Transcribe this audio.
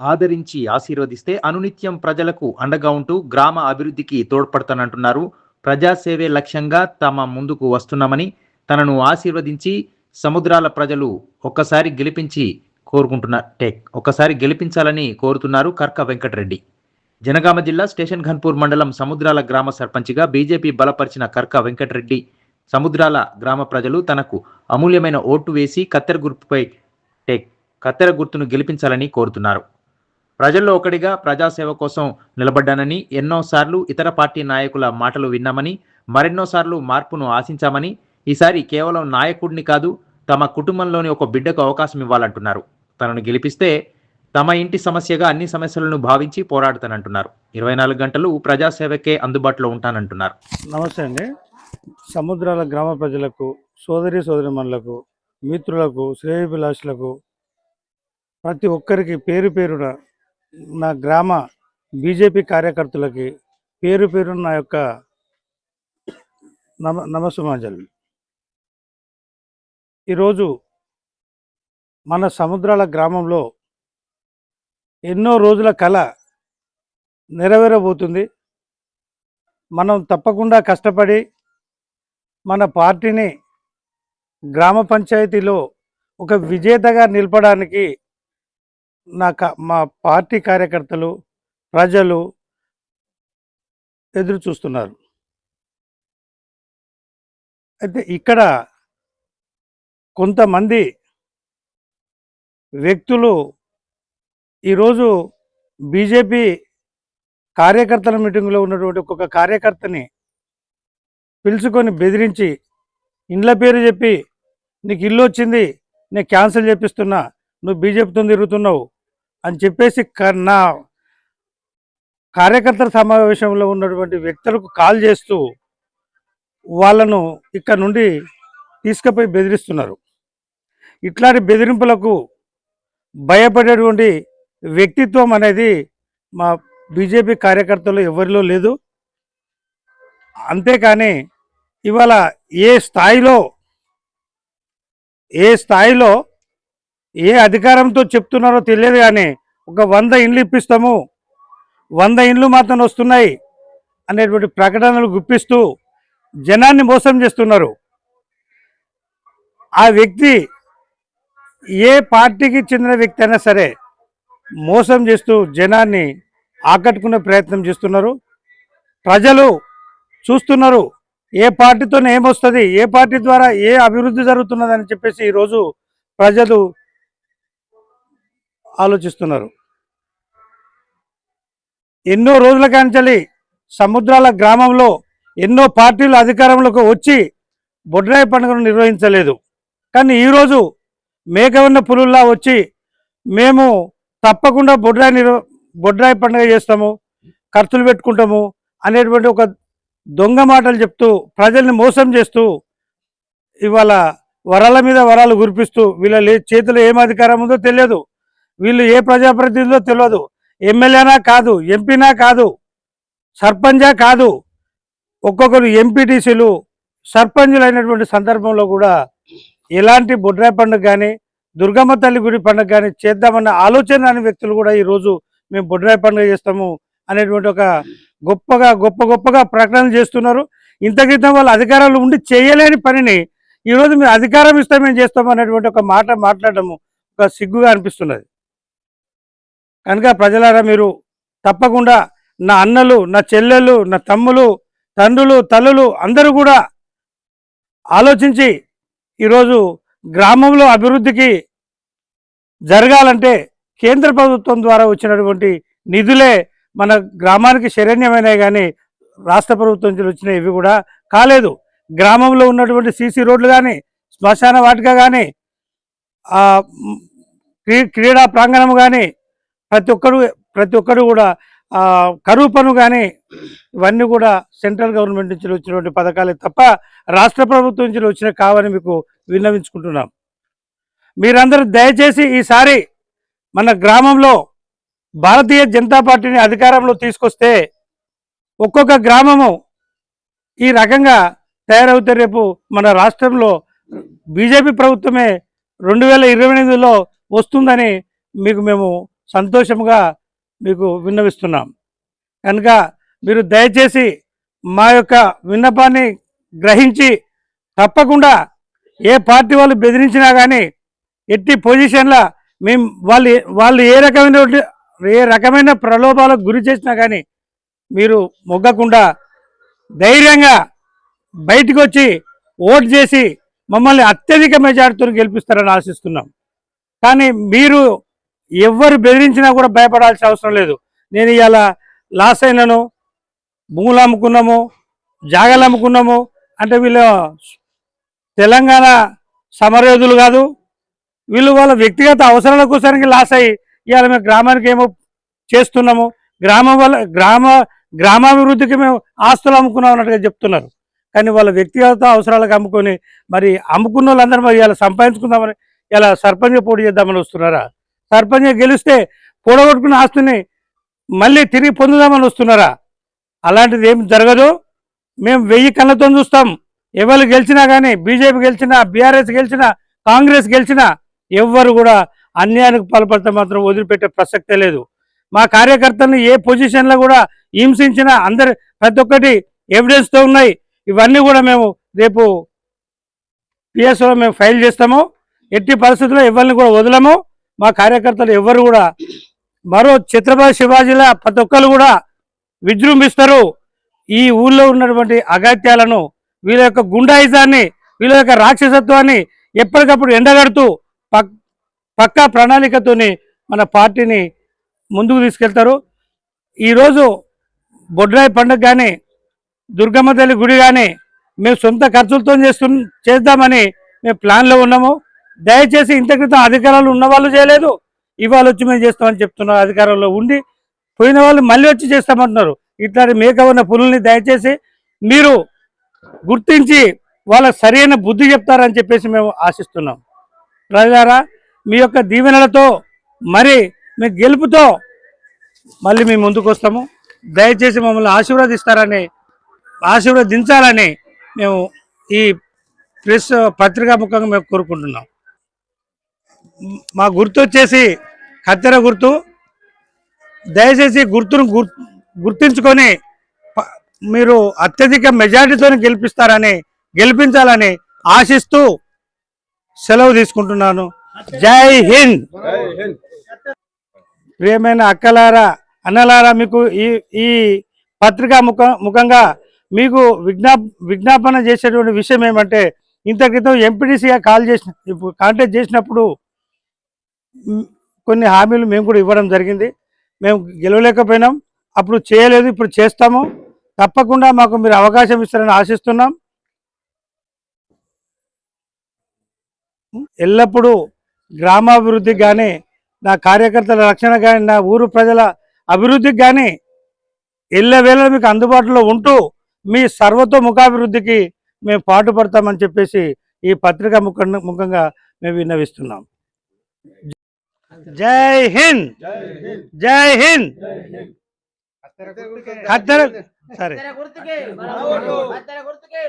ఆదరించి ఆశీర్వదిస్తే అనునిత్యం ప్రజలకు అండగా ఉంటూ గ్రామ అభివృద్ధికి తోడ్పడతానంటున్నారు. ప్రజాసేవే లక్ష్యంగా తమ ముందుకు వస్తున్నామని తనను ఆశీర్వదించి సముద్రాల ప్రజలు ఒక్కసారి గెలిపించి కోరుకుంటున్నారు టేక్ ఒక్కసారి గెలిపించాలని కోరుతున్నారు కర్క వెంకటరెడ్డి. జనగామ జిల్లా స్టేషన్ ఘన్పూర్ మండలం సముద్రాల గ్రామ సర్పంచ్గా బీజేపీ బలపరిచిన కర్క వెంకటరెడ్డి సముద్రాల గ్రామ ప్రజలు తనకు అమూల్యమైన ఓటు వేసి కత్తెర గుర్తుపై టేక్ కత్తెర గుర్తును గెలిపించాలని కోరుతున్నారు. ప్రజల్లో ఒకటిగా ప్రజాసేవ కోసం నిలబడ్డానని ఎన్నోసార్లు ఇతర పార్టీ నాయకుల మాటలు విన్నామని మరెన్నోసార్లు మార్పును ఆశించామని ఈసారి కేవలం నాయకుడిని కాదు తమ కుటుంబంలోని ఒక బిడ్డకు అవకాశం ఇవ్వాలంటున్నారు. తనను గెలిపిస్తే తమ ఇంటి సమస్యగా అన్ని సమస్యలను భావించి పోరాడతానంటున్నారు. ఇరవై నాలుగు గంటలు ప్రజాసేవకే అందుబాటులో ఉంటానంటున్నారు. నమస్తే అండి. సముద్రాల గ్రామ ప్రజలకు సోదరి సోదరిమణులకు మిత్రులకు శ్రేయభిలాషులకు ప్రతి ఒక్కరికి పేరు పేరున నా గ్రామ బీజేపీ కార్యకర్తలకి పేరు పేరు నా యొక్క నమ నమస్సుమాంజలి. ఈరోజు మన సముద్రాల గ్రామంలో ఎన్నో రోజుల కళ నెరవేరబోతుంది. మనం తప్పకుండా కష్టపడి మన పార్టీని గ్రామ పంచాయతీలో ఒక విజేతగా నిలపడానికి నా మా పార్టీ కార్యకర్తలు ప్రజలు ఎదురు చూస్తున్నారు. అయితే ఇక్కడ కొంతమంది వ్యక్తులు ఈరోజు బీజేపీ కార్యకర్తల మీటింగ్లో ఉన్నటువంటి ఒక్కొక్క కార్యకర్తని పిలుచుకొని బెదిరించి ఇండ్ల పేరు చెప్పి నీకు ఇల్లు వచ్చింది నేను క్యాన్సిల్ చేపిస్తున్నా నువ్వు బీజేపీతో తిరుగుతున్నావు అని చెప్పేసి క- నా కార్యకర్తల సమావేశంలో ఉన్నటువంటి వ్యక్తులకు కాల్ చేస్తూ వాళ్ళను ఇక్కడ నుండి తీసుకుపోయి బెదిరిస్తున్నారు. ఇట్లాంటి బెదిరింపులకు భయపడేటువంటి వ్యక్తిత్వం అనేది మా బీజేపీ కార్యకర్తలు ఎవరిలో లేదు. అంతేకాని ఇవాళ ఏ స్థాయిలో ఏ స్థాయిలో ఏ అధికారంతో చెప్తున్నారో తెలియదు కానీ ఒక వంద ఇండ్లు ఇప్పిస్తాము. వంద ఇండ్లు మాత్రం వస్తున్నాయి అనేటువంటి ప్రకటనలు గుప్పిస్తూ జనాన్ని మోసం చేస్తున్నారు. ఆ వ్యక్తి ఏ పార్టీకి చెందిన వ్యక్తి అయినా సరే మోసం చేస్తూ జనాన్ని ఆకట్టుకునే ప్రయత్నం చేస్తున్నారు. ప్రజలు చూస్తున్నారు ఏ పార్టీతో ఏమొస్తుంది ఏ పార్టీ ద్వారా ఏ అభివృద్ధి జరుగుతున్నదని చెప్పేసి ఈరోజు ప్రజలు ఆలోచిస్తున్నారు. ఎన్నో రోజుల కాంచలి సముద్రాల గ్రామంలో ఎన్నో పార్టీలు అధికారంలోకి వచ్చి బొడ్రాయి పండుగను నిర్వహించలేదు. కానీ ఈరోజు మేకవన్న పులుల్లా వచ్చి మేము తప్పకుండా బొడ్రాయి నిర్వ బొడ్రాయి పండుగ చేస్తాము ఖర్చులు పెట్టుకుంటాము అనేటువంటి ఒక దొంగ మాటలు చెప్తూ ప్రజల్ని మోసం చేస్తూ ఇవాళ వరాల మీద వరాలు కురిపిస్తూ వీళ్ళ చేతిలో ఏం అధికారం ఉందో తెలియదు. వీళ్ళు ఏ ప్రజాప్రతినిధులో తెలియదు ఎమ్మెల్యేనా కాదు ఎంపీనా కాదు సర్పంచా కాదు ఒక్కొక్కరు ఎంపీటీసీలు సర్పంచులు అయినటువంటి సందర్భంలో కూడా ఎలాంటి బొడ్రాయి పండుగ కానీ దుర్గమ్మ తల్లి గుడి పండుగ కానీ చేద్దామన్న ఆలోచన అనే వ్యక్తులు కూడా ఈరోజు మేము బొడ్రాయి పండుగ చేస్తాము అనేటువంటి ఒక గొప్పగా గొప్ప గొప్పగా ప్రకటనలు చేస్తున్నారు. ఇంత క్రితం వాళ్ళు అధికారాలు ఉండి చేయలేని పనిని ఈరోజు మేము అధికారం ఇస్తే మేము చేస్తాం అనేటువంటి ఒక మాట మాట్లాడటము ఒక సిగ్గుగా అనిపిస్తున్నది. కనుక ప్రజలారా మీరు తప్పకుండా నా అన్నలు నా చెల్లెళ్ళు నా తమ్ములు తండ్రులు తల్లులు అందరూ కూడా ఆలోచించి ఈరోజు గ్రామంలో అభివృద్ధికి జరగాలంటే కేంద్ర ప్రభుత్వం ద్వారా వచ్చినటువంటి నిధులే మన గ్రామానికి శరణ్యమైనవి కానీ రాష్ట్ర ప్రభుత్వం నుంచి వచ్చిన ఇవి కూడా కాలేదు. గ్రామంలో ఉన్నటువంటి సీసీ రోడ్లు కానీ శ్మశాన వాటిక కానీ క్రీ క్రీడా ప్రాంగణం కానీ ప్రతి ఒక్కరు ప్రతి ఒక్కరు కూడా కరువు పను కానీ ఇవన్నీ కూడా సెంట్రల్ గవర్నమెంట్ నుంచి వచ్చినటువంటి పథకాలే తప్ప రాష్ట్ర ప్రభుత్వం నుంచి వచ్చిన కావని మీకు విన్నవించుకుంటున్నాం. మీరందరూ దయచేసి ఈసారి మన గ్రామంలో భారతీయ జనతా పార్టీని అధికారంలో తీసుకొస్తే ఒక్కొక్క గ్రామము ఈ రకంగా తయారవుతే రేపు మన రాష్ట్రంలో బీజేపీ ప్రభుత్వమే రెండు వేల ఇరవై ఎనిమిదిలో వస్తుందని మీకు మేము సంతోషముగా మీకు విన్నవిస్తున్నాం. కనుక మీరు దయచేసి మా యొక్క విన్నపాన్ని గ్రహించి తప్పకుండా ఏ పార్టీ వాళ్ళు బెదిరించినా కానీ ఎట్టి పొజిషన్లో మేము వాళ్ళు వాళ్ళు ఏ రకమైన ఏ రకమైన ప్రలోభాలకు గురి చేసినా కానీ మీరు మొగ్గకుండా ధైర్యంగా బయటకు వచ్చి ఓటు చేసి మమ్మల్ని అత్యధిక మెజార్టీతో గెలిపిస్తారని ఆశిస్తున్నాం. కానీ మీరు ఎవరు బెదిరించినా కూడా భయపడాల్సిన అవసరం లేదు. నేను ఇవాళ లాస్ అయినాను భూములు అమ్ముకున్నాము జాగాలు అమ్ముకున్నాము అంటే వీళ్ళు తెలంగాణ సమరయోధులు కాదు వీళ్ళు వాళ్ళ వ్యక్తిగత అవసరాల కోసానికి లాస్ అయ్యి ఇవాళ మేము గ్రామానికి ఏమో చేస్తున్నాము గ్రామం వల్ల గ్రామ గ్రామాభివృద్ధికి మేము ఆస్తులు అమ్ముకున్నాం అన్నట్టుగా చెప్తున్నారు. కానీ వాళ్ళ వ్యక్తిగత అవసరాలకు అమ్ముకొని మరి అమ్ముకున్న వాళ్ళందరూ మరి ఇలా సంపాదించుకుందామని ఇలా సర్పంచ్ పోటీ చేద్దామని వస్తున్నారా? సర్పంచ్ గెలిస్తే కూడగొట్టుకున్న ఆస్తిని మళ్ళీ తిరిగి పొందుదామని వస్తున్నారా? అలాంటిది ఏం జరగదు. మేము వెయ్యి కళ్ళతో చూస్తాం. ఎవరు గెలిచినా కానీ బీజేపీ గెలిచినా బీఆర్ఎస్ గెలిచినా కాంగ్రెస్ గెలిచినా ఎవ్వరు కూడా అన్యాయానికి పాల్పడితే మాత్రం వదిలిపెట్టే ప్రసక్తే లేదు. మా కార్యకర్తలను ఏ పొజిషన్లో కూడా హింసించినా అందరి ప్రతి ఒక్కటి ఎవిడెన్స్తో ఉన్నాయి. ఇవన్నీ కూడా మేము రేపు పిఎస్ఓ మేము ఫైల్ చేస్తాము. ఎట్టి పరిస్థితుల్లో ఎవరిని కూడా వదలము. మా కార్యకర్తలు ఎవరు కూడా మరో ఛత్రపతి శివాజీలా ప్రతి ఒక్కరు కూడా విజృంభిస్తారు. ఈ ఊళ్ళో ఉన్నటువంటి అగత్యాలను వీళ్ళ యొక్క గుండాయిజాన్ని వీళ్ళ యొక్క రాక్షసత్వాన్ని ఎప్పటికప్పుడు ఎండగడుతూ పక్ పక్కా ప్రణాళికతోని మన పార్టీని ముందుకు తీసుకెళ్తారు. ఈరోజు బొడ్రాయి పండుగ కానీ దుర్గమ్మ తల్లి గుడి కానీ మేము సొంత ఖర్చులతో చేస్తు చేద్దామని మేము ప్లాన్లో ఉన్నాము. దయచేసి ఇంత క్రితం అధికారాలు ఉన్న వాళ్ళు చేయలేదు ఇవాళ వచ్చి మేము చేస్తామని చెప్తున్నారు అధికారంలో ఉండి పోయిన వాళ్ళు మళ్ళీ వచ్చి చేస్తామంటున్నారు. ఇట్లాంటి మేక ఉన్న పులుల్ని దయచేసి మీరు గుర్తించి వాళ్ళకి సరైన బుద్ధి చెప్తారని చెప్పేసి మేము ఆశిస్తున్నాం. ప్రజారా మీ యొక్క దీవెనలతో మరి మీ గెలుపుతో మళ్ళీ మేము ముందుకు వస్తాము. దయచేసి మమ్మల్ని ఆశీర్వదిస్తారని ఆశీర్వదించాలని మేము ఈ ప్రెస్ పత్రికా ముఖంగా మేము కోరుకుంటున్నాం. మా గుర్తు వచ్చేసి కత్తెర గుర్తు. దయచేసి గుర్తును గుర్ గుర్తించుకొని ప- మీరు అత్యధిక మెజారిటీతో గెలిపిస్తారని గెలిపించాలని ఆశిస్తూ సెలవు తీసుకుంటున్నాను. జై హింద్! ప్రియమైన అక్కలారా అన్నలారా మీకు ఈ ఈ పత్రికా ముఖ ముఖంగా మీకు విజ్ఞా విజ్ఞాపన చేసేటువంటి విషయం ఏమంటే ఇంత క్రితం ఎంపీడీసీగా కాల్ చేసిన ఇప్పుడు కాంటాక్ట్ చేసినప్పుడు కొన్ని హామీలు మేము కూడా ఇవ్వడం జరిగింది. మేము గెలవలేకపోయినాం. అప్పుడు చేయలేదు ఇప్పుడు చేస్తాము. తప్పకుండా మాకు మీరు అవకాశం ఇస్తారని ఆశిస్తున్నాం. ఎల్లప్పుడూ గ్రామాభివృద్ధికి కానీ నా కార్యకర్తల రక్షణ కానీ నా ఊరు ప్రజల అభివృద్ధికి కానీ ఎల్లవేళ మీకు అందుబాటులో ఉంటూ మీ సర్వతోముఖాభివృద్ధికి మేము పాటుపడతామని చెప్పేసి ఈ పత్రిక ముఖ ముఖంగా మేము విన్నవిస్తున్నాం. జై హింద్. జై హింద్. ఖద్దర సరే. గుర్తుకే. కత్తెర గుర్తుకే.